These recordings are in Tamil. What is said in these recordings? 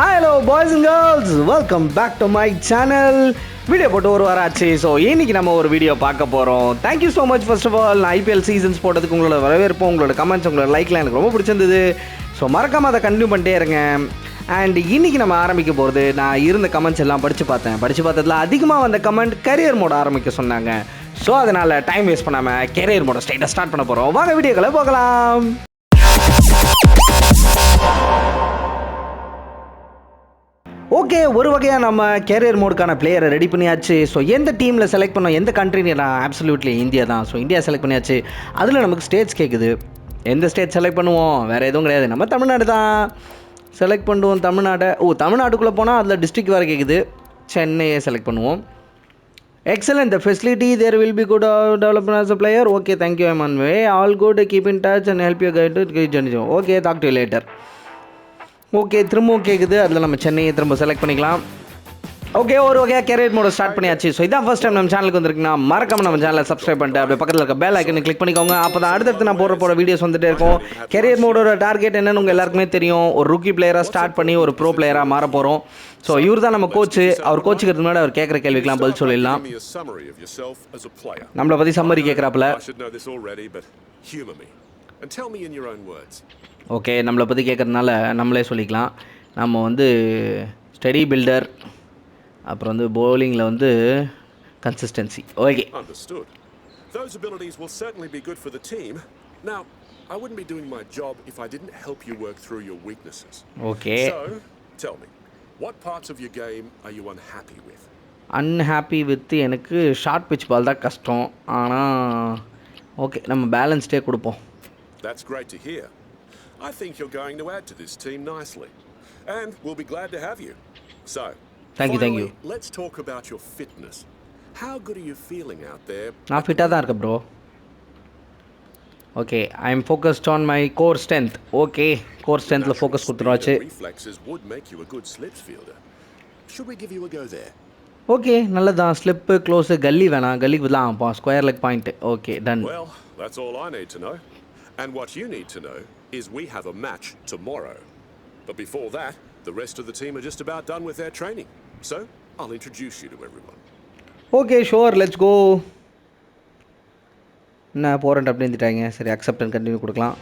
Hello boys and girls welcome back to my channel video போட்டு ஒரு வாரம் ஆச்சு ஸோ இன்னைக்கு நம்ம ஒரு வீடியோ பார்க்க போகிறோம் thank you so much first of all நான் ஐபிஎல் சீசன்ஸ் போட்டதுக்கு உங்களோட வரவேற்பு உங்களோட கமெண்ட்ஸ் உங்களோட லைக்லாம் எனக்கு ரொம்ப பிடிச்சிருந்தது. ஸோ மறக்காமல் அதை கண்டினியூ பண்ணிட்டே இருங்க. அண்ட் இன்னைக்கு நம்ம ஆரம்பிக்க போகிறது நான் இருந்த கமெண்ட்ஸ் எல்லாம் படித்து பார்த்தேன். படித்து பார்த்ததுல அதிகமாக வந்த கமெண்ட் கரியர் மோட ஆரம்பிக்க சொன்னாங்க. ஸோ அதனால் டைம் வேஸ்ட் பண்ணாமல் கரியர் மோட ஸ்ட்ரைட்டாக ஸ்டார்ட் பண்ண போகிறோம் வாங்க வீடியோக்களை போகலாம். ஓகே ஒரு வகையாக நம்ம கேரியர் மோடுக்கான பிளேயரை ரெடி பண்ணியாச்சு. ஸோ எந்த டீமில் செலக்ட் பண்ணோம்? எந்த கண்ட்ரினா ஆப்சல்யூட்லி இந்தியா தான். ஸோ இந்தியா செலக்ட் பண்ணியாச்சு. அதில் நமக்கு ஸ்டேட்ஸ் கேட்குது எந்த ஸ்டேட் செலக்ட் பண்ணுவோம்? வேறு எதுவும் கிடையாது. நம்ம தமிழ்நாடு தான். செலக்ட் பண்ணுவோம் தமிழ்நாடை. ஓ தமிழ்நாட்டுக்குள்ளே போனால் அதில் டிஸ்ட்ரிக் வேறு கேட்குது சென்னையை செலக்ட் பண்ணுவோம். Excellent the facility there will be good development as a player okay thank you I man way all good keep in touch and help you guide okay talk to later okay திரும்பவும் கேட்குது அதில் நம்ம சென்னையை திரும்ப செலக்ட் பண்ணிக்கலாம். ஓகே ஒரு வகையாக கேரியர் மோட ஸ்டார்ட் பண்ணியாச்சு. ஸோ இதான் ஃபஸ்ட் டைம் நம்ம சேனலுக்கு வந்திருக்குன்னா மறக்காம நம்ம சேனலை சப்ஸ்கிரைப் பண்ணிட்டு அப்படியே பக்கத்தில் இருக்க பெல் ஐக்கனை கிளிக் பண்ணிக்கோங்க. அப்போ தான் அடுத்தடுத்து நான் போகிற போகிற வீடியோஸ் வந்துட்டே இருக்கும். கேரியர் மோடோட டார்கெட் என்னன்னு உங்கள் எல்லாருக்குமே தெரியும். ஒரு ரூக்கி பிளேயராக ஸ்டார்ட் பண்ணி ஒரு ப்ரோ பிளேயராக மாற போகிறோம் ஸோ இவர் தான் நம்ம கோச்சு அவர் கோச்சுக்கிறது முன்னாடி அவர் கேட்குற கேள்விக்கெல்லாம் பதில் சொல்லிடலாம். Give me a summary of yourself as a player. நம்மளை பற்றி சம்மரி கேட்குறாப்புல ஓகே நம்மளை பற்றி கேட்குறதுனால நம்மளே சொல்லிக்கலாம் நம்ம வந்து ஸ்டடி பில்டர் அப்புறம் வந்து bowlingல வந்து consistency okay. Those abilities will certainly be good for the team. Now, I wouldn't be doing my job if I didn't help you work through your weaknesses. Okay So, tell me, what parts of your game are you unhappy with? Unhappy with எனக்கு ஷார்ட் பிச் பால் தான் கஷ்டம் ஆனால் ஓகே நம்ம பேலன்ஸ்டே கொடுப்போம் That's great to hear. I think you're going to add to this team nicely. And we'll be glad to have you. So, Thank you, thank finally, you. let's talk about your fitness. How good are you feeling out there? நான் ஃபிட்டாக தான் இருக்கேன் bro okay I am focused on my core strength okay core ஸ்ட்ரென்த்தில் focus கொடுத்துருவாச்சு Speed and reflexes would make you a good slips fielder. Should we give you a go there? Okay நல்லதான் ஸ்லிப்பு க்ளோஸு கல்லி வேணாம் கல்லிக்கு பதிலாக பா square leg point okay done Well, that's all I need to know. And what you need to know is we have a match tomorrow. But before that, the rest of the team are just about done with their training. So, I'll introduce you to everyone. Okay sure let's go என்ன போகிறேன் அப்படின்னு சரி அக்செப்ட் அண்ட் கண்டினியூ கொடுக்கலாம்.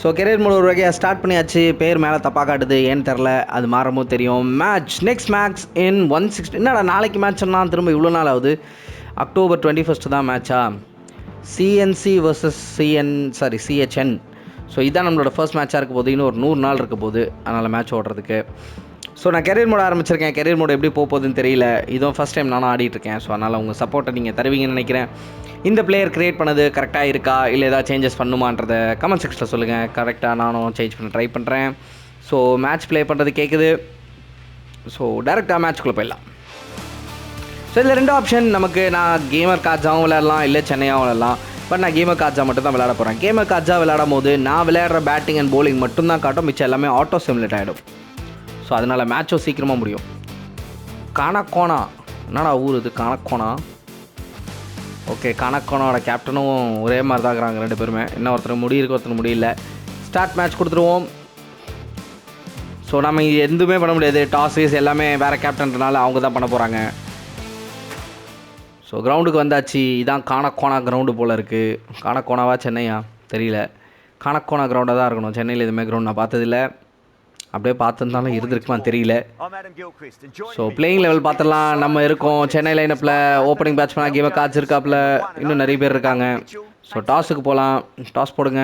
ஸோ கெரியர் மோட் ஒரு வகையாக ஸ்டார்ட் பண்ணியாச்சு. பேர் மேலே தப்பாக காட்டுது. ஏன்னு தெரில அது மாறமோ தெரியும். Match next match in one sixty என்னடா நாளைக்கு மேட்ச் திரும்ப இவ்வளோ நாள் ஆகுது? அக்டோபர் டுவெண்ட்டி ஃபஸ்ட்டு தான் மேட்சா CNC versus CN sorry CHN so இதான் நம்மளோட ஃபர்ஸ்ட் மேட்சாக இருக்க போது இன்னும் ஒரு நூறு நாள் இருக்க போகுது. அதனால் மேட்ச் ஓடுறதுக்கு. ஸோ நான் கெரியர் மோட ஆரம்பிச்சிருக்கேன். கெரியர் மோட எப்படி போக போகுதுன்னு தெரியல. இதுவும் ஃபஸ்ட் டைம் நானும் ஆடிட்டு இருக்கேன். ஸோ அதனால் உங்கள் சப்போர்ட்டை நீங்கள் தருவீங்கன்னு நினைக்கிறேன். இந்த பிளேயர் கிரியேட் பண்ணது கரெக்டாக இருக்கா? இல்லை ஏதாவது சேஞ்சஸ் பண்ணுமான்றத கமெண்ட் செக்ஷனில் சொல்லுங்கள் கரெக்டாக நானும் சேஞ்ச் பண்ண ட்ரை பண்ணுறேன் ஸோ மேட்ச் ப்ளே பண்ணுறது கேட்குது ஸோ டேரெக்டாக மேட்ச்குள்ளே போயிடலாம். ஸோ இதில் ரெண்டு ஆப்ஷன் நமக்கு நான் கேமர் கார்ட்ஸாகவும் விளையாடலாம். இல்லை சென்னையாகவும் விளையாடலாம். பட் நான் கேமர் காஜா மட்டும் தான் விளையாட போகிறேன் கேமர் காஜா விளையாடும் போது நான் விளையாடுற பேட்டிங் அண்ட் bowling மட்டும்தான் காட்டும். மிச்சம் எல்லாமே ஆட்டோ சிமுலேட் ஆகிடும் ஸோ அதனால் மேட்சும் சீக்கிரமாக முடியும். காணக்கோணா என்னடா ஊர் இது? காணக்கோணா ஓகே கணக்கோணோட கேப்டனும் ஒரே மாதிரி தான் இருக்கிறாங்க ரெண்டு பேருமே. இன்னும் ஒருத்தர் முடி இருக்கு ஒருத்தர் முடியல ஸ்டார்ட் மேட்ச் கொடுத்துருவோம். ஸோ நம்ம எதுவுமே பண்ண முடியாது. டாஸஸ் எல்லாமே வேறு கேப்டன்றனால அவங்க தான் பண்ண போகிறாங்க ஸோ கிரவுண்டுக்கு வந்தாச்சு. இதான் காணக்கோணா கிரவுண்டு போல் இருக்குது காணக்கோணாவா சென்னையா? தெரியல. காணக்கோணா கிரவுண்டாக தான் இருக்கணும். சென்னையில் எதுவுமே கிரவுண்ட் நான் பார்த்ததில்ல. அப்படியே பார்த்துருந்தாலும் இருந்திருக்குமான்னு தெரியல. ஸோ பிளேயிங் லெவல் பார்த்துடலாம். நம்ம இருக்கோம். சென்னை லைனப்பில் ஓப்பனிங் பேட்ஸ்மேனாக கேமை காய்ச்சிருக்காப்புல இன்னும் நிறைய பேர் இருக்காங்க. ஸோ டாஸுக்கு போகலாம். டாஸ் போடுங்க.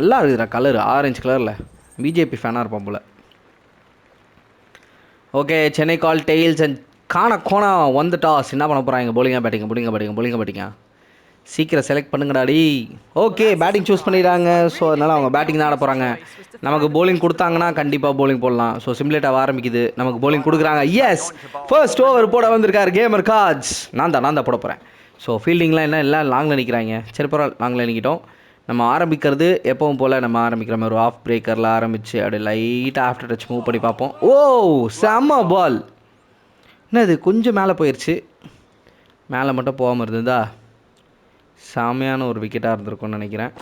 நல்லா இருக்குதுடா கலர் ஆரஞ்சு கலரில் பிஜேபி ஃபேனாக இருப்பான் போல். Okay Chennai call tails and காண கோணம் வந்து டாஸ் என்ன பண்ண போகிறாங்க bowling-ஆ பேட்டிங்க bowling-ஆ பேட்டிங்க bowling-ஆ பேட்டிங்க சீக்கிரம் செலக்ட் பண்ணுங்கடாடி ஓகே பேட்டிங் சூஸ் பண்ணிடுறாங்க. ஸோ அதனால் அவங்க பேட்டிங் தான் ஆட போகிறாங்க நமக்கு போலிங் கொடுத்தாங்கன்னா கண்டிப்பாக போலிங் போடலாம். ஸோ சிம்லேட்டாக ஆரம்பிக்குது. நமக்கு போலிங் கொடுக்குறாங்க. எஸ் ஃபர்ஸ்ட் ஓவர் போட வந்திருக்காரு கேமர் காஜ் நான் தான் நான் தான் போட போகிறேன் ஸோ ஃபீல்டிங்லாம் என்ன எல்லாம் லாங்கில் நிற்கிறாங்க சரி பரவாயில்ல லாங்கில் நிற்கிட்டோம் நம்ம ஆரம்பிக்கிறது எப்பவும் போல் நம்ம ஆரம்பிக்கிற மாதிரி ஒரு ஆஃப் பிரேக்கரில் ஆரம்பித்து அப்படியே லைட்டாக ஆஃப்டர் டச் மூவ் பண்ணி பார்ப்போம். ஓ செம்ம பால் என்ன இது கொஞ்சம் மேலே போயிடுச்சு மேலே மட்டும் போகாமல் இருந்ததா? செமையான ஒரு விக்கெட்டாக இருந்திருக்கும்னு நினைக்கிறேன்.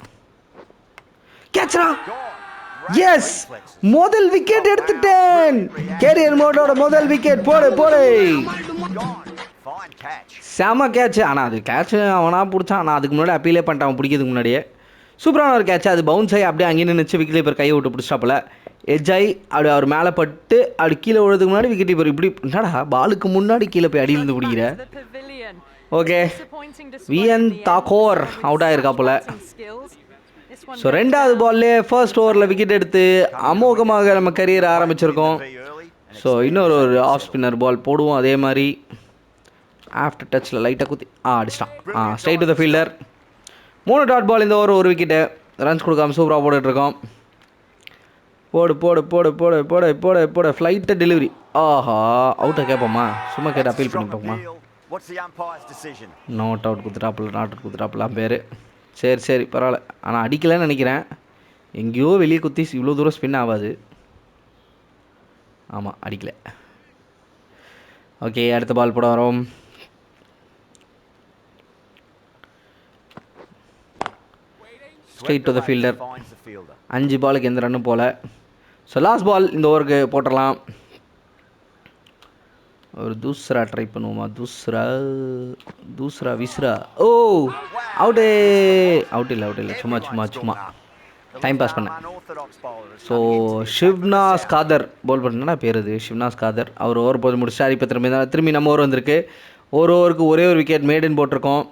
கேட்சரா எஸ் முதல் விக்கெட் எடுத்துட்டேன். கேரியர் மோடோட முதல் விக்கெட் போடு போடு. செம கேட்ச் ஆனால் அது கேட்ச் அவனா பிடிச்சான். நான் அதுக்கு முன்னாடி அப்பீலே பண்ணிட்டான். அவன் பிடிக்கிறதுக்கு முன்னாடியே. சூப்பரான ஒரு கேட்ச் அது பவுன்ஸ் ஆகி அப்படியே அங்கேயே நினச்சி விக்கெட் கீப்பர் கையை விட்டு பிடிச்சாப்பில் எட்ஜ் ஆகி அப்படி அவர் மேலே பட்டு அப்படி கீழே விழுறதுக்கு முன்னாடி விக்கெட் கீப்பர் இப்படி என்னடா பாலுக்கு முன்னாடி கீழே போய் அடியிலிருந்து பிடிக்கிற? ஓகே விஎன் தாக்கோர் அவுட் ஆகிருக்காப்புல ஸோ ரெண்டாவது பால்லே ஃபர்ஸ்ட் ஓவரில் விக்கெட் எடுத்து அமோகமாக நம்ம கரியர் ஆரம்பிச்சிருக்கோம். ஸோ இன்னொரு ஒரு ஆஃப் ஸ்பின்னர் பால் போடுவோம். அதே மாதிரி ஆஃப்டர் டச்சில் லைட்டாக குத்தி ஆ அடிச்சிட்டான். ஆ ஸ்ட்ரைட் டு த ஃபீல்டர் மூணு டாட் பால் இந்த ஓவர் ஒரு விக்கெட்டு ரன்ஸ் கொடுக்காம சூப்பராக போட்டுட்ருக்கோம். போடு போடு போடு போடு போடு போடு போடு. ஃப்ளைட்டு டெலிவரி ஆஹா அவுட்டை கேட்போமா? சும்மா கேட்டு அப்பீல் பண்ணி பார்ப்போமா நோட் அவுட் கொடுத்துட்டாப்புல நாட் அவுட் கொடுத்துட்டாப்புலாம் பேர். சரி சரி பரவாயில்ல. ஆனால் அடிக்கலைன்னு நினைக்கிறேன். எங்கேயோ வெளியே குத்தி இவ்வளோ தூரம் ஸ்பின் ஆகாது. ஆமாம் அடிக்கலை. ஓகே அடுத்த பால் போட வரோம். ஸ்ட்ரெயிட் டு த ஃபீல்டர் அஞ்சு பாலுக்கு எந்த ரன்னும் போல. ஸோ லாஸ்ட் பால் இந்த ஓவருக்கு போட்டுடலாம். ஒரு தூஸ்ரா ட்ரை பண்ணுவோமா? தூஸ்ரா தூஸ்ரா விஸ்ரா ஓ அவுட்டு அவுட் இல்லை அவுட் இல்லை. சும்மா சும்மா சும்மா. டைம் பாஸ் பண்ணேன். ஸோ ஷிவ்னாஸ் காதர் போல் பண்ணா பேர் அது? ஷிவ்னாஸ் காதர் அவர் ஓவர் போது முடிச்சார் இப்போ திரும்பி தான் திரும்பி நம்ம ஓவர் வந்திருக்கு. ஒரு ஓவருக்கு ஒரே ஒரு விக்கெட் மேடுன்னு போட்டிருக்கோம்.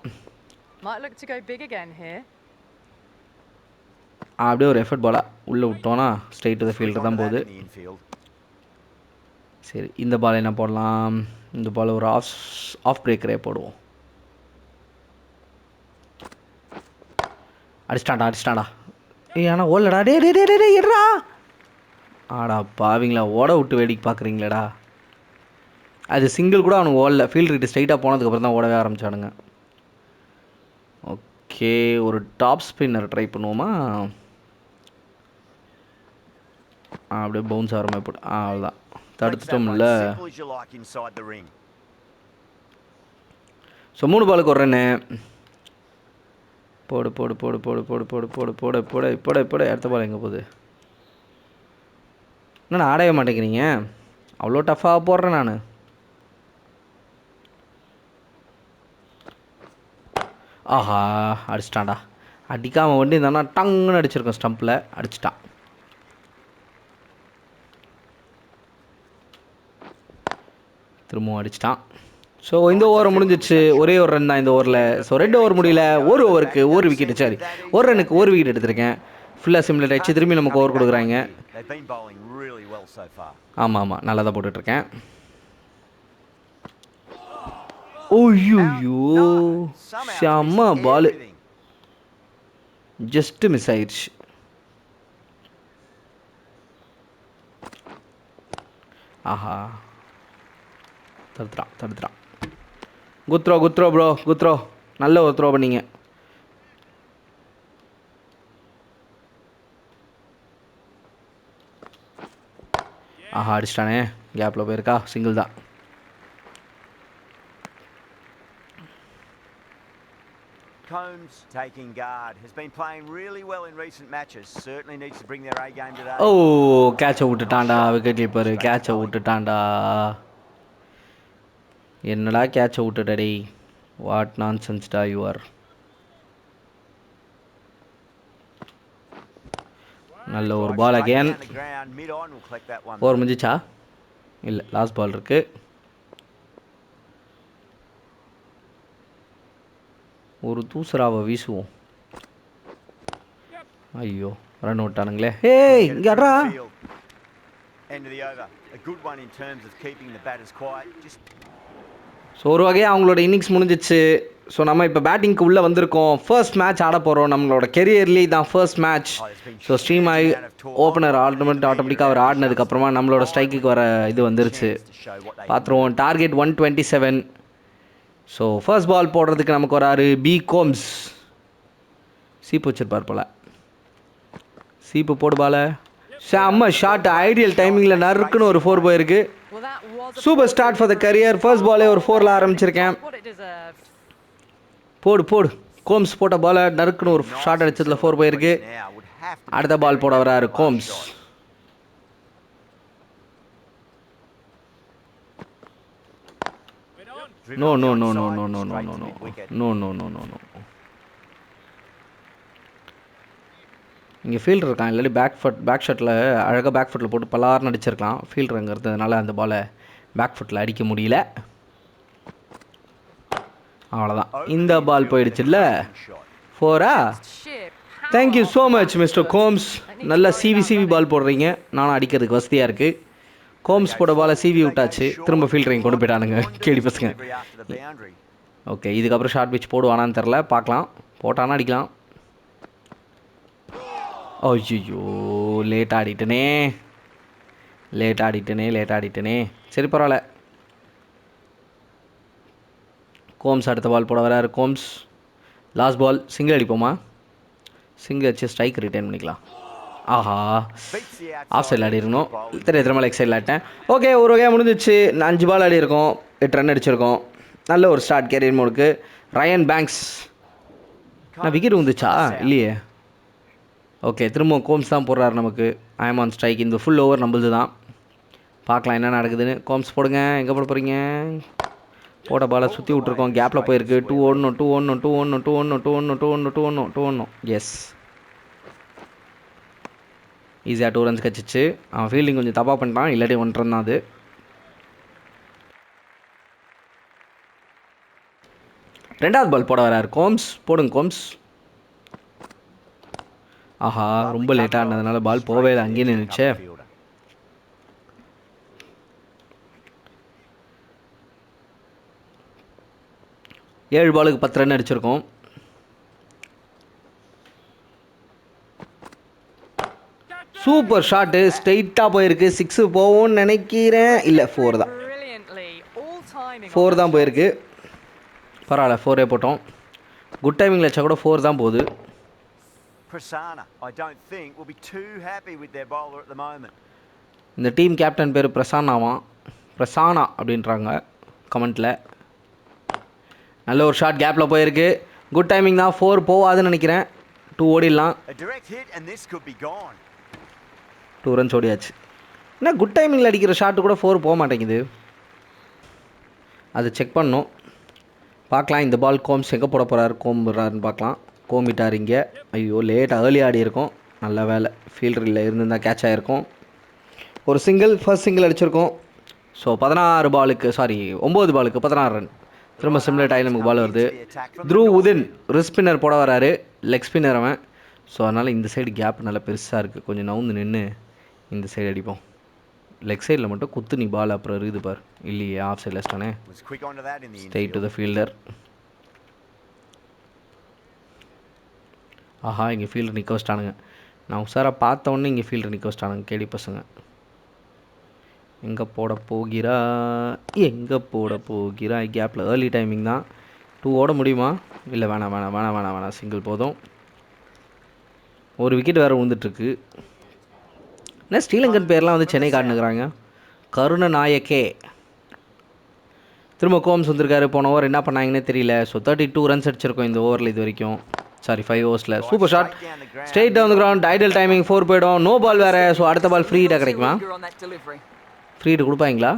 அப்படியே ஒரு எஃபர்ட் பாலாக உள்ளே விட்டோன்னா ஸ்ட்ரெயிட் டு த ஃபீல்டர் தான் போகுது. சரி இந்த பால் என்ன போடலாம்? இந்த பால் ஒரு ஆஃப் ஆஃப் பிரேக்கரே போடுவோம். அடிச்சிட்டாடா அடிச்சிட்டாடா ஏய் ஆனால் ஓடலடா. டே டே டே டே டே ஆடா பாவிங்களா ஓட விட்டு வேடிக்கை பார்க்குறீங்களேடா. அது சிங்கிள் கூட அவனுக்கு ஓடல. ஃபீல்ட் ஸ்ட்ரைட்டாக போனதுக்கப்புறம் தான் ஓடவே ஆரம்பிச்சானுங்க. ஓகே ஒரு டாப் ஸ்பின்னர் ட்ரை பண்ணுவோமா? அப்படியே பவுன்ஸ் ஆகிற மாதிரி போட்டு அவ்வளோதான் தடுத்துட்டோம்ல. ஸோ மூணு பாலுக்கு ஒரு ரன்னு போடு போடு போடு போடு போடு போடு போடு போடு போடு போடு போடு அடுத்த பால் எங்கே போகுது என்னண்ணா ஆடவே மாட்டேங்கிறீங்க அவ்வளோ டஃப்பாக போடுறேன் நான் ஆஹா அடிச்சிட்டான்டா அடிக்காமல் வண்டி இருந்தானா டங்குன்னு அடிச்சிருக்கோம் ஸ்டம்பில் அடிச்சிட்டான் திரும்பவும் அடிச்சிட்டான். ஸோ இந்த ஓவர் முடிஞ்சிச்சு. ஒரே ஒரு ரன் தான் இந்த ஓவரில் ஸோ ரெண்டு ஓவர் முடியல. ஒரு ஓவருக்கு ஒரு விக்கெட் சாரி ஒரு ரன்னுக்கு ஒரு விக்கெட் எடுத்திருக்கேன். ஃபுல்லாக சிம்லெட் ஆச்சு திரும்பி நமக்கு ஓவர் கொடுக்குறாங்க. ஆமாம் ஆமாம் நல்லா தான் போட்டுட்ருக்கேன். ஓய்யோ செம்ம பாலு ஜஸ்ட் ஜஸ்ட்டு மிஸ் ஆயிடுச்சு. ஆஹா. தடுத்துறான் தடுத்துறான் குத்ரோ குத்ரோ ப்ரோ குத்ரோ நல்ல ஒரு த்ரோ பண்ணீங்க ஆஹா அடிச்சிட்டானே கேப்பில் போயிருக்கா சிங்கிள் தான் Combs taking guard has been playing really well in recent matches. Certainly needs to bring their A game today. Oh கேட்சை விட்டுட்டான்டா விக்கெட் கீப்பர் கேட்சை விட்டுட்டான்டா என்னடா கேட்சை விட்டுடடே வாட் நான் சென்ஸ்டா யூஆர் நல்ல ஒரு பால் அகேன் ஓவர் முடிஞ்சிச்சா இல்லை லாஸ்ட் பால் இருக்கு ஒரு தூசராவை வீசுவோம் ஐயோ ரன் விட்டானுங்களே ஏய் இங்கடா end of the over a good one in terms of keeping the batters quiet just so ஒரு வகையாக அவங்களோட இன்னிங்ஸ் முடிஞ்சிச்சு. ஸோ நம்ம இப்போ பேட்டிங்க்கு உள்ளே வந்திருக்கோம். ஃபர்ஸ்ட் மேட்ச் ஆட போகிறோம் நம்மளோட கெரியர்லேயே தான் ஃபர்ஸ்ட் மேட்ச் ஸோ ஸ்ட்ரீம் ஆகி ஓப்பனர் ஆட்டோமேட் ஆட்டோமேட்டிக்காக அவர் ஆடினதுக்கப்புறமா நம்மளோட ஸ்ட்ரைக்குக்கு வர இது வந்துருச்சு. பார்த்துருவோம். Target one twenty seven so first ball போடுறதுக்கு நமக்கு வராரு பி கோம்ஸ் சீப்பு வச்சிருப்பார் போல. சீப்பு போடு பால செம்ம ஷார்ட் ஐடியல் டைமிங்கில் நறுக்குன்னு ஒரு ஃபோர் போயிருக்கு Well, that was a super start for the career first பாலே ஒரு ஃபோரில் ஆரம்பிச்சிருக்கேன். போடு போடு. கோம்ஸ் போட்ட பாலை நறுக்குன்னு ஒரு ஷார்ட் அடிச்சதுல ஃபோர் போயிருக்கு. அடுத்த பால் போட வராரு Gomes. No no no no no no no no no. No no no no இங்கே ஃபீல்டர் இருக்கான். இல்லாட்டி பேக் ஃபுட் பேக் ஷாட்டில் அழகாக பேக் ஃபுட்டில் போட்டு பலார்னு அடிச்சிருக்கலாம். இருந்ததுனால அந்த பாலை பேக் ஃபுட்டில் அடிக்க முடியல. அவ்வளோதான் இந்த பால் போயிடுச்சுல்ல? ஃபோரா thank you so much mister Gomes நல்லா சிவி சிவி பால் போடுறீங்க. நானும் அடிக்கிறதுக்கு வசதியாக இருக்குது கோம்ஸ் போட பாலை சிவி விட்டாச்சு. திரும்ப ஃபீல்டரிங் கொண்டு போயிட்டானுங்க. கேடி பசங்க. ஓகே இதுக்கப்புறம் ஷார்ட் பிச் போடுவானான்னு தெரில பார்க்கலாம். போட்டானா அடிக்கலாம். ஐயோ லேட் ஆடிட்டனே. லேட் ஆடிட்டனே லேட் ஆடிட்டனே. சரி பரவாயில்ல. கோம்ஸ் அடுத்த பால் போட வராரு. கோம்ஸ் லாஸ்ட் பால் சிங்கிள் அடிப்போமா? சிங்கிள் அடிச்சு ஸ்ட்ரைக் ரிட்டர்ன் பண்ணிக்கலாம். ஆஹா. ஆஃப் சைடில் ஆடி edge of இருக்கணும் the திரும்ப லெக் சைடில் ஆட்டேன். ஓகே ஒரு வகையாக முடிஞ்சிச்சு. நான் அஞ்சு பால் ஆடி இருக்கோம் எட்டு ரன் அடிச்சிருக்கோம். நல்ல ஒரு ஸ்டார்ட் கேரியர் மோடுக்கு ரயன் பேங்க்ஸ் நான் விக்கெட் வந்துச்சா இல்லையே. ஓகே திரும்ப கோம்ஸ் தான் போடுறாரு நமக்கு. ஐம் ஆன் ஸ்ட்ரைக் இந்த ஃபுல் ஓவர் நம்மளது தான் பார்க்கலாம் என்ன நடக்குதுன்னு. கோம்ஸ் போடுங்க. எங்கே போட போகிறீங்க போட பாலை சுற்றி விட்ருக்கோம் கேப்பில் போயிருக்கு. டூ ஒன்று டூ ஒன்று டூ ஒன்று டூ ஒன்று டூ ஒன்று டூ ஒன்று டூ ஒன்று டூ ஒன்று எஸ் ஈஸியாக டூ ரன்ஸ் கிடச்சிச்சு அவன் ஃபீல்டிங் கொஞ்சம் தப்பாக பண்ணிட்டான். இல்லாட்டி ஒன் ரன் தான் அது. ரெண்டாவது பால் போட வராரு. கோம்ஸ் போடுங்க கோம்ஸ் ஆஹா ரொம்ப லேட்டாக இருந்ததுனால பால் போவே இல்லை. அங்கேயே நின்றுச்சே ஏழு பாலுக்கு பத்து ரன் அடிச்சிருக்கோம். சூப்பர் ஷாட்டு ஸ்ட்ரெயிட்டாக போயிருக்கு. சிக்ஸு போகும்னு நினைக்கிறேன். இல்லை ஃபோர் தான். ஃபோர் தான். போயிருக்கு. பரவாயில்ல ஃபோரே போட்டோம். குட் டைமிங்கில் வச்சா கூட ஃபோர் தான் போகுது. Prasanna, I don't think, will be too happy with their bowler at the moment. இந்த டீம் கேப்டன் பேர் பிரசானாவான் பிரசானா அப்படின்றாங்க கமெண்ட்டில் நல்ல ஒரு ஷாட் கேப்பில் போயிருக்கு. குட் டைமிங் தான். ஃபோர் போகாதுன்னு நினைக்கிறேன். டூ ஓடிடலாம். டூ ரன்ஸ் ஓடியாச்சு. என்ன குட் டைமிங்கில் அடிக்கிற ஷாட்டு கூட ஃபோர் போக மாட்டேங்குது. அது செக் பண்ணோம் பார்க்கலாம் இந்த பால் கோம்ஸ் எங்கே போட போகிறாரு கோம் விடுறாருன்னு பார்க்கலாம். கோம் விட்டார் இங்கே. ஐயோ லேட்டாக ஏர்லி ஆடி இருக்கும். நல்ல வேலை. ஃபீல்டரில் இருந்திருந்தால் கேட்ச் ஆகிருக்கும் ஒரு சிங்கிள் ஃபர்ஸ்ட் சிங்கிள் அடிச்சிருக்கோம். ஸோ பதினாறு பாலுக்கு சாரி ஒம்பது பாலுக்கு பதினாறு ரன் திரும்ப சிம்லேட் ஆகி நமக்கு பால் வருது. த்ரூ உதின் ரிஸ்க் ஸ்பின்னர் போட வராரு. லெக் ஸ்பின்னர் அவன். ஸோ அதனால் இந்த சைடு கேப் நல்லா பெருசாக இருக்குது கொஞ்சம் நவுந்து நின்று இந்த சைடு அடிப்போம். லெக் சைடில் மட்டும் குத்து நீ பால் அப்புறம் இருக்குது பார். இல்லையே ஆஃப் சைடில் ஸ்டானே ஸ்டெயிட் டு த ஃபீல்டர் ஆஹா இங்கே ஃபீல்டர் நிற்க வச்சிட்டானுங்க. நான் உஷாராக பார்த்த உடனே இங்கே ஃபீல்டர் நிற்க வச்சிட்டானுங்க. கேடி பசங்க. எங்கே போட போகிறா? எங்கே போட போகிறா? கேப்பில் ஏர்லி டைமிங் தான். டூ ஓட முடியுமா? இல்லை வேணாம் வேணாம் வேணாம் வேணாம் வேணாம். சிங்கிள் போதும். ஒரு விக்கெட் வேறு விழுந்துட்டுருக்கு என்ன ஸ்ரீலங்கன் பேர்லாம் வந்து சென்னை காட்டுனுக்குறாங்க. கருண நாயக்கே திரும்ப கோம்ஸ் வந்திருக்காரு. போன ஓவர் என்ன பண்ணாங்கன்னே தெரியல. ஸோ தேர்ட்டி டூ ரன்ஸ் அடிச்சிருக்கோம் இந்த ஓவரில் இது வரைக்கும். Sorry five ஓவர்ஸில் super shot straight down ground ideal timing four போயிடும். நோ பால் வேறு. ஸோ அடுத்த பால் ஃப்ரீடாக கிடைக்குமா? ஃப்ரீடு கொடுப்பாங்களா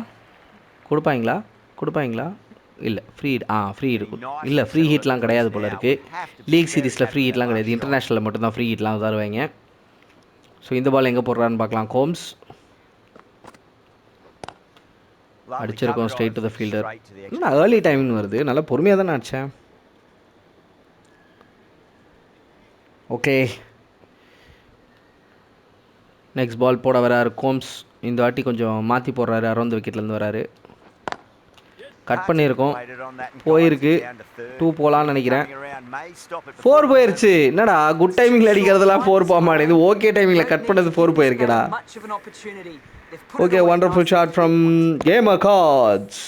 கொடுப்பாங்களா கொடுப்பாங்களா இல்லை ஃப்ரீ ஆ ஃப்ரீ ஹிட் இல்லை ஃப்ரீ ஹீட்லாம் கிடையாது போல் இருக்குது லீக் சீரீஸில் ஃப்ரீ ஹீட்லாம் கிடையாது. இன்டர்நேஷ்னலில் மட்டும்தான் ஃப்ரீ ஹீட்லாம் தருவாங்க ஸோ இந்த பால் எங்கே போடுறான்னு பார்க்கலாம். கோம்ஸ் அடிச்சிருக்கோம் ஸ்ட்ரெயிட் டு த ஃபீல்டர் என்ன ஏர்லி டைமிங் வருது? நல்லா பொறுமையாக தானே அடித்தேன் ஓகே நெக்ஸ்ட் பால் போட வராரு கோம்ஸ். இந்த வாட்டி கொஞ்சம் மாற்றி போடுறாரு. அரௌண்ட் விக்கெட்லேருந்து வராரு. கட் பண்ணியிருக்கோம். போயிருக்கு. டூ போகலான்னு நினைக்கிறேன். ஃபோர் போயிருச்சு. என்னடா குட் டைமிங்கில் அடிக்கிறதெல்லாம் ஃபோர் போக மாட்டேங்குது. ஓகே டைமிங்கில் கட் பண்ணது four போயிருக்குடா. Okay nicely. Shot from gamer guards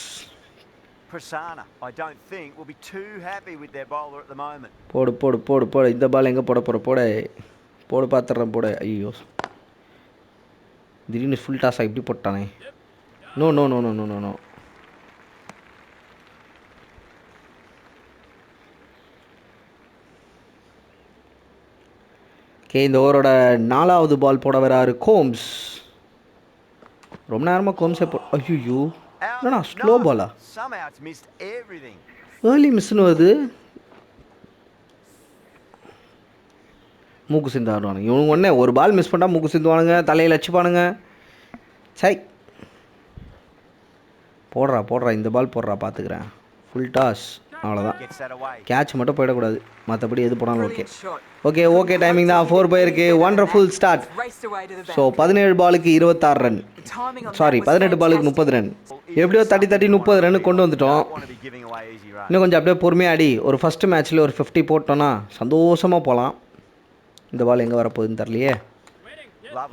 Prasanna, I don't think, will be too happy with their bowler at the moment. போடு போடு போடு போடு. இந்த பால் எங்கே போட போகிற போட. போடு பார்த்துட்றேன் போட. ஐயோ. திடீர்னு ஃபுல் டாஸாக இப்படி போட்டானே no no no no no no no okay இந்த ஓவரோட நாலாவது பால் போட வராரு கோம்ஸ் ரொம்ப நேரமாக கோம்ஸே போ ஐயோ. என்னண்ணா ஸ்லோ பாலா. ஏர்லி மிஸ்னு வருது மூக்கு சிந்து ஆடுவானுங்க. இவனுங்க ஒன்றே ஒரு பால் மிஸ் பண்ணால் மூக்கு சிந்துவானுங்க தலையில் வச்சுப்பானுங்க சை. போடுறா போடுறா இந்த பால் போடுறா பார்த்துக்கிறேன் ஃபுல் டாஸ் அவ்வளோதான் கேட்ச் மட்டும் போயிடக்கூடாது. மற்றபடி எது போனாலும் ஓகே ஓகே ஓகே டைமிங் தான். ஃபோர் போயிருக்கு ஒண்டர்ஃபுல் ஸ்டார்ட் ஸோ பதினேழு பாலுக்கு இருபத்தாறு ரன் சாரி பதினெட்டு பாலுக்கு முப்பது ரன் எப்படியோ தட்டி தட்டி முப்பது ரன் கொண்டு வந்துட்டோம். இன்னும் கொஞ்சம் அப்படியே பொறுமையாக ஆடி. ஒரு ஃபஸ்ட்டு மேட்ச்சில் ஒரு ஃபிஃப்டி போட்டோன்னா சந்தோஷமாக போகலாம் இந்த பால் எங்கே வரப்போகுதுன்னு தெரிலையே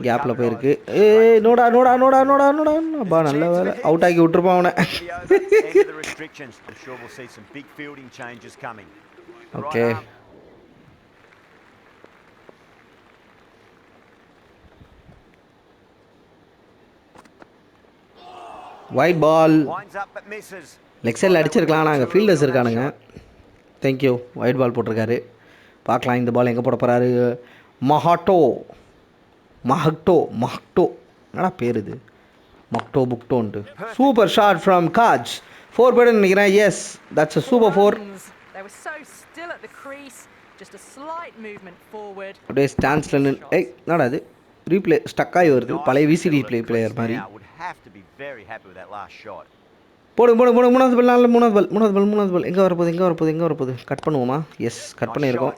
கேப்பில் போயிருக்கு. ஏ ஏய் நோடா நோடா நோடா நோடா நோடா. பா நல்ல வேலை. அவுட் ஆக்கி விட்டுருப்பான் அவனை. ஓகே ஒயிட் பால் லெக் சைடில் அடிச்சிருக்கலாம் நாங்கள் ஃபீல்டர்ஸ் இருக்கானுங்க. தேங்க்யூ ஒயிட் பால் போட்டிருக்காரு. பார்க்கலாம் இந்த பால் எங்கே போட போகிறாரு மஹாட்டோ மஹக்டோ மஹ்டோ என்னடா பேர் இது? மக்டோ புக்டோன்ட்டு. சூப்பர் ஷாட் ஃப்ரம் காஜ் ஃபோர் பேர்டு நினைக்கிறேன். Yes that's a super four. அப்படியே ஸ்டான்ஸில் நின்று ஏய் என்னடா இது? ரீப்ளே ஸ்டக் ஆகி வருது. பழைய விசிடி ப்ளே பிளேயர் மாதிரி. போடு போடு போடு. மூணாவது பால் நாலு மூணாவது பால் மூணாவது பால் மூணாவது பால் எங்கே வரப்போகுது? எங்கே வரப்போகுது? எங்கே வரப்போகுது? கட் பண்ணுவோமா? எஸ் கட் பண்ணியிருக்கோம்.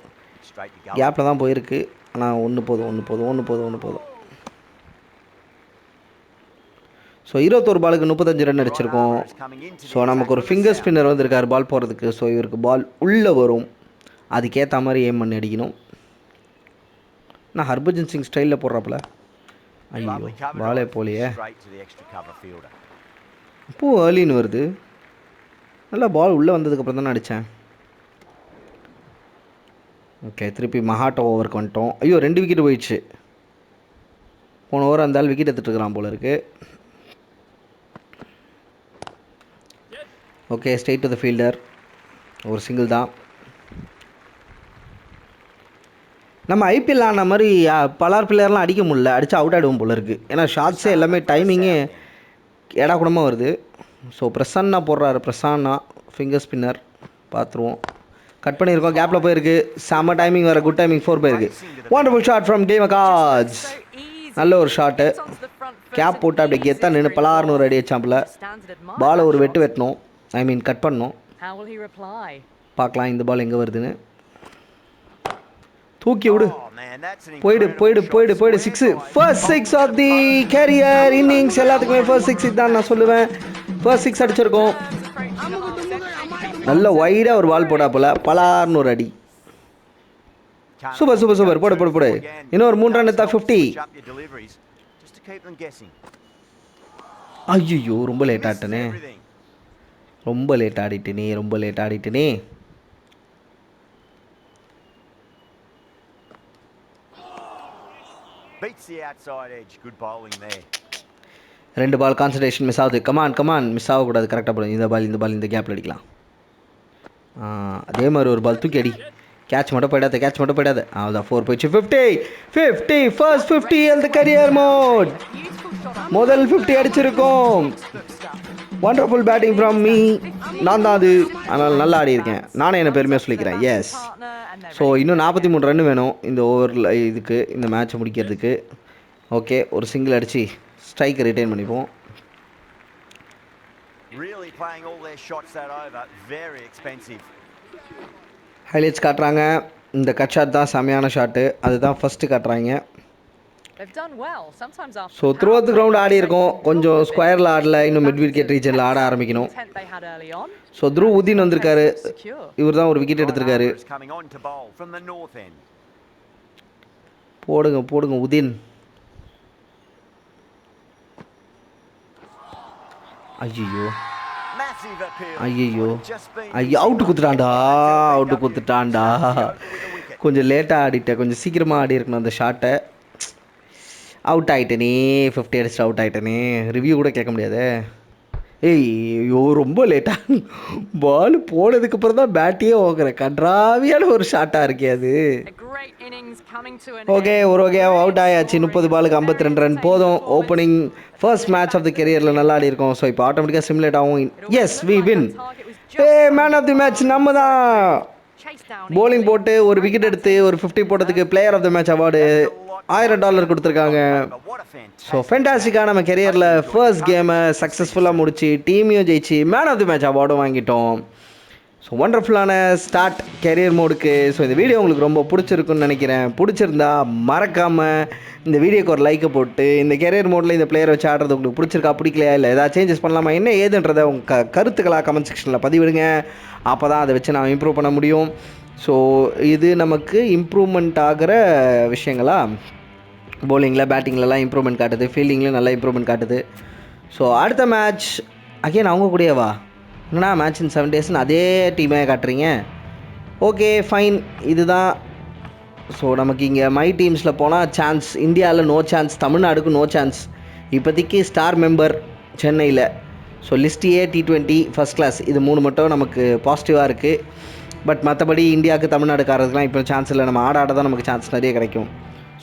கேப்பில் தான் போயிருக்கு. ஆனால் ஒன்று போதும் ஒன்று போதும் ஒன்று போதும் ஒன்று போதும். ஸோ இருபத்தோரு பாலுக்கு முப்பத்தஞ்சு ரன் அடிச்சிருக்கோம். ஸோ நமக்கு ஒரு ஃபிங்கர் ஸ்பின்னர் வந்திருக்காரு பால் போகிறதுக்கு ஸோ இவருக்கு பால் உள்ளே வரும். அதுக்கேற்ற மாதிரி ஏம் பண்ணி அடிக்கணும். நான் ஹர்பஜன் சிங் ஸ்டைலில் போடுறாப்புல? ஐயோ பாலே. போலியே Straight to the extra cover fielder. இப்போ ஏர்லின்னு வருது. நல்லா பால் உள்ளே வந்ததுக்கப்புறம் தானே அடித்தேன் ஓகே திருப்பி மஹாட்டோ ஓவருக்கு வந்துட்டோம் ஐயோ ரெண்டு விக்கெட் போயிடுச்சு. போன ஓவர் அந்த ஆள் விக்கெட் எடுத்துட்டு இருக்கிறான் போல இருக்கு. Okay straight to the fielder ஒரு சிங்கிள் தான். நம்ம ஐபிஎல் ஆன மாதிரி பலார் பிள்ளையர்லாம் அடிக்க முடியல. அடித்து அவுட் ஆகிடுவோம் போல இருக்குது ஏன்னா ஷார்ட்ஸே எல்லாமே டைமிங்கே ஏடா கூடமாக வருது. ஸோ பிரசன்னா போடுறாரு. பிரசன்னா ஃபிங்கர் ஸ்பின்னர் பார்த்துருவோம். கட் பண்ணியிருக்கோம். கேப்பில் போயிருக்கு. செம்ம டைமிங் வர குட் டைமிங் ஃபோர் போயிருக்கு. ஒண்டர்ஃபுல் ஷாட் ஃப்ரம் கேம் காஜ் நல்ல ஒரு ஷாட்டு கேப் போட்டு அப்படி eases கெத்தாக நின்று பலாறுனு ஒரு அடி வச்சாம்பில் பாலை ஒரு வெட்டு வெட்டணும். ஐ மீன் கட் பண்ணணும். பார்க்கலாம் இந்த பால் எங்கே வருதுன்னு. தூக்கி விடு. போயிடு போயிடு போயிடு போயிடு. Square six first six of the career innings எல்லாத்துக்குமே ஃபர்ஸ்ட் சிக்ஸ் தான் நான் சொல்லுவேன். ஃபர்ஸ்ட் சிக்ஸ் அடிச்சிருக்கோம். நல்ல வைடாக ஒரு பால் போடா போல பலார்னு ஒரு அடி to super. go போடு, போடு, போடு. இன்னும் ஒரு run Can't எடுத்தா stop, 50. switch up your deliveries, just to keep them guessing. ஐயோ ரொம்ப லேட் ஆட்டனே. ரொம்ப லேட் ஆடிட்டேனே ரொம்ப லேட் ஆடிட்டேனே. ரெண்டு பால் கான்சன்ட்ரேஷன் மிஸ் ஆகுது come on come on miss ஆகக்கூடாது கரெக்டாக போடும் இந்த பால் இந்த பால் இந்த கேப்பில் அடிக்கலாம் அதே மாதிரி ஒரு பால் தூக்கி அடி. கேட்ச் மட்டும் போயிடாத கேட்ச் மட்டும் போயிடாத. அவ்வளோதான் ஃபோர் போயிடுச்சு. ஃபிஃப்டி ஃபிஃப்டி ஃபர்ஸ்ட் ஃபிஃப்டி அந்த கரியர் மோட் முதல் ஃபிஃப்டி அடிச்சிருக்கோம். ஒண்டர்ஃபுல் பேட்டிங் ஃப்ரம் மீ நான் தான் அது. அதனால் நல்லா ஆடி இருக்கேன். நானே என்ன பெருமையாக சொல்லிக்கிறேன். எஸ் ஸோ இன்னும் நாற்பத்தி மூணு ரன் வேணும் இந்த ஓவரில் இதுக்கு இந்த மேட்ச்சை முடிக்கிறதுக்கு. ஓகே ஒரு சிங்கிள் அடித்து ஸ்ட்ரைக்கை ரிட்டைன் பண்ணிப்போம். Really playing all their shots that over. Very expensive. Highlights காட்டுறாங்க இந்த கட் ஷாட் தான் செமையான ஷாட்டு அதுதான் ஃபஸ்ட்டு காட்டுறாங்க They've done well. Sometimes after so the throughout ground ஆடி இருக்கோம் கொஞ்சம். ஸ்கொயரில் ஆடல இன்னும் மிட் விக்கெட் ரீஜனில் ஆட ஆரம்பிக்கணும். ஸோ த்ரூ உதீன் வந்திருக்காரு. இவர் தான் ஒரு விக்கெட் எடுத்திருக்காரு. போடுங்க போடுங்க உதீன் ஐயோ. ஐயோ ஐயோ அவுட்டு. குத்துட்டான்டா அவுட்டு குத்துட்டான்டா. கொஞ்சம் லேட்டாக ஆடிட்டேன் கொஞ்சம் சீக்கிரமாக ஆடி இருக்கணும் அந்த ஷாட்டை அவுட் ஆகிட்டேனே ஃபிஃப்டி அடிச்சுட்டு அவுட் ஆகிட்டேனே ரிவ்யூ கூட கேட்க முடியாதே ஏய் ஐயோ ரொம்ப லேட்டாக பால் போனதுக்கப்புறம் தான் பேட்டையே ஓங்குறேன் கன்றாவியான ஒரு ஷாட்டாக இருக்கே அது. ஓகே ஒரு வகையாக அவுட் ஆயாச்சு. முப்பது பாலுக்கு ஐம்பத்தி ரெண்டு ரன் போதும். Opening first match of the கெரியரில் நல்லா ஆடி இருக்கோம் ஸோ இப்போ ஆட்டோமேட்டிக்காக சிமுலேட் ஆகும். Yes we win a man of the match நம்ம தான் போலிங் போட்டு ஒரு விக்கெட் எடுத்து ஒரு ஃபிஃப்டி போட்டதுக்கு player of the match award ஆயிரம் டாலர் கொடுத்துருக்காங்க. ஸோ ஃபென்டாஸ்டிக்காக நம்ம கெரியரில் ஃபர்ஸ்ட் கேமை சக்ஸஸ்ஃபுல்லாக முடிச்சு டீமையும் ஜெயிச்சு மேன் ஆஃப் தி மேட்ச் அவார்டும் வாங்கிட்டோம். ஸோ ஒண்டர்ஃபுல்லான ஸ்டார்ட் கெரியர் மோடுக்கு ஸோ இந்த வீடியோ உங்களுக்கு ரொம்ப பிடிச்சிருக்குன்னு நினைக்கிறேன். பிடிச்சிருந்தா மறக்காமல் இந்த வீடியோக்கு ஒரு லைக்கை போட்டு இந்த கெரியர் மோடில் இந்த பிளேயர் வச்சு ஆடுறது உங்களுக்கு பிடிச்சிருக்கா பிடிக்கலையா இல்லை ஏதாவது சேஞ்சஸ் பண்ணலாமா என்ன ஏதுன்றதை உங்கள் க கருத்துக்களாக கமெண்ட் செக்ஷனில் பதிவிடுங்க. அப்போ தான் அதை வச்சு நான் இம்ப்ரூவ் பண்ண முடியும். ஸோ இது நமக்கு இம்ப்ரூவ்மெண்ட் ஆகிற விஷயங்களா? பவுலிங்கில் பேட்டிங்லலாம் இம்ப்ரூவ்மெண்ட் காட்டுது. ஃபீல்டிங்லேயும் நல்லா இம்ப்ரூவ்மெண்ட் காட்டுது. ஸோ அடுத்த மேட்ச் அகைன் அவங்க கூடயேவா என்னண்ணா மேட்ச் இன் செவன் டேஸ்னு அதே டீமே காட்டுறீங்க? ஓகே ஃபைன் இதுதான். ஸோ நமக்கு இங்கே மை டீம்ஸில் போனால் சான்ஸ் இந்தியாவில் நோ சான்ஸ் தமிழ்நாடுக்கு நோ சான்ஸ் இப்போதைக்கு ஸ்டார் மெம்பர் சென்னையில். So list A T twenty first class இது மூணு மட்டும் நமக்கு பாசிட்டிவாக இருக்குது பட் மற்றபடி இந்தியாவுக்கு தமிழ்நாடுக்காரதுக்குலாம் இப்போ சான்ஸ் இல்லை. நம்ம ஆட ஆட தான் நமக்கு சான்ஸ் நிறைய கிடைக்கும்.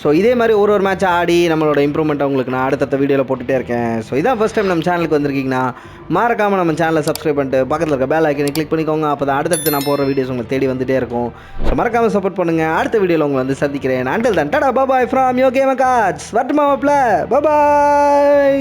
ஸோ இதே மாதிரி ஒரு ஒரு மேட்ச் ஆடி நம்மளோட இம்ப்ரூவ்மெண்ட் உங்களுக்கு நான் அடுத்தடுத்த வீடியோவில் போட்டுகிட்டே இருக்கேன். ஸோ இதான் ஃபஸ்ட் டைம் நம்ம சேனலுக்கு வந்திருக்கீங்கன்னா மறக்காமல் நம்ம சேனலை சப்ஸ்கிரைப் பண்ணிட்டு பக்கத்தில் இருக்க பேல் ஐக்கனை கிளிக் பண்ணிக்கோங்க. அப்போ தான் அடுத்தடுத்து நான் போடுற வீடியோஸ் உங்களுக்கு தேடி வந்துட்டே இருக்கும். ஸோ மறக்காமல் சப்போர்ட் பண்ணுங்கள் அடுத்த வீடியோவில் உங்களை வந்து சந்திக்கிறேன். Until then tata bye bye from yo game gods வட்டுமா மாப்ள பாபாய்